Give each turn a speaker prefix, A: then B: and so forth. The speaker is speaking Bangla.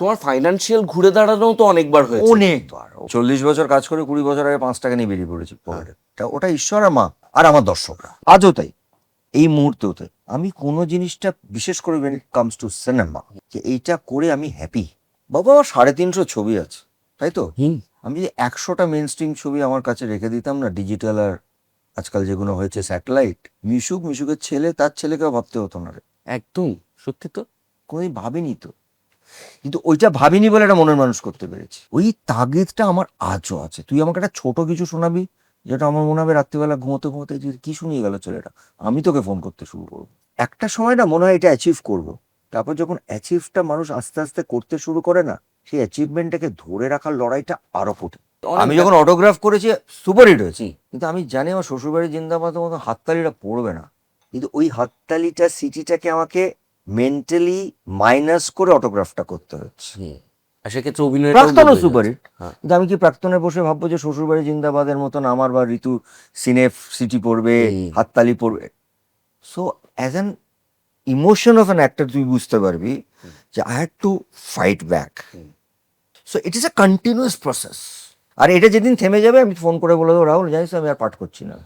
A: তোমার ফাইনান্সিয়াল ঘুরে দাঁড়ানো তো অনেকবার হয়েছে।
B: অনেক চল্লিশ বছর কাজ করে কুড়ি বছর আগে পাঁচ টাকা নিয়ে বেরিয়ে পড়েছি পকেটে। ওটা ঈশ্বর আর মা আর আমার দর্শকরা। আজও তাই। এই মুহূর্তেও তাই আমি কোনো জিনিসটা বিশেষ করে when it comes to cinema যে এইটা করে আমি হ্যাপি বাবা আমার সাড়ে তিনশো ছবি আছে তাই তো? আমি যদি একশোটা মেন স্ট্রিম ছবি আমার কাছে রেখে দিতাম না ডিজিটাল আর আজকাল যেগুলো হয়েছে স্যাটেলাইট মিশুক মিশুকের ছেলে তার ছেলেকেও ভাবতে হতো না রে।
A: একদম সত্যি তো।
B: কোনোদিন ভাবিনি তো। কিন্তু ওইটা ভাবিনি বলে একটা মনের মানুষ করতে পেরেছি। ওই তাগিদটা আমার আজও আছে। তুই আমাকে একটা ছোট কিছু শোনাবি যেটা আমার মনে হবে রাত্রিবেলা ঘুমোতে ঘুমোতে যে কি শুনিয়ে গেল ছেলেটা আমি তোকে ফোন করতে শুরু করব। একটা সময় না মনে হয় এটা অ্যাচিভ করব। তারপর যখন অ্যাচিভটা মানুষ আস্তে আস্তে করতে শুরু করে না সেই অ্যাচিভমেন্টটাকে ধরে রাখার লড়াইটা আরও কঠিন। আমি যখন অটোগ্রাফ করেছি সুপার হিট হয়েছি। কিন্তু আমি জানি আমার শ্বশুরবাড়ির জিন্দাবাদের মতো হাততালিটা পড়বে না। কিন্তু ওই হাততালিটা সিটিটাকে আমাকে মেন্টালি মাইনাস করে অটোগ্রাফটা করতে হচ্ছে।
A: সেক্ষেত্রে অভিনয়
B: প্রাক্তনও সুপার
A: হ্যাঁ।
B: কিন্তু আমি কি প্রাক্তনে বসে ভাববো যে শ্বশুরবাড়ি জিন্দাবাদের মতন আমার বা ঋতু সিনে সিটি পড়বে হাততালি পড়বে। So as an emotion of an actor তুই বুঝতে পারবি যে I had to fight back so it is a continuous process আর এটা যেদিন থেমে যাবে আমি ফোন করে বলে দেবো রাহুল জানিস আমি আর পাঠ করছি না।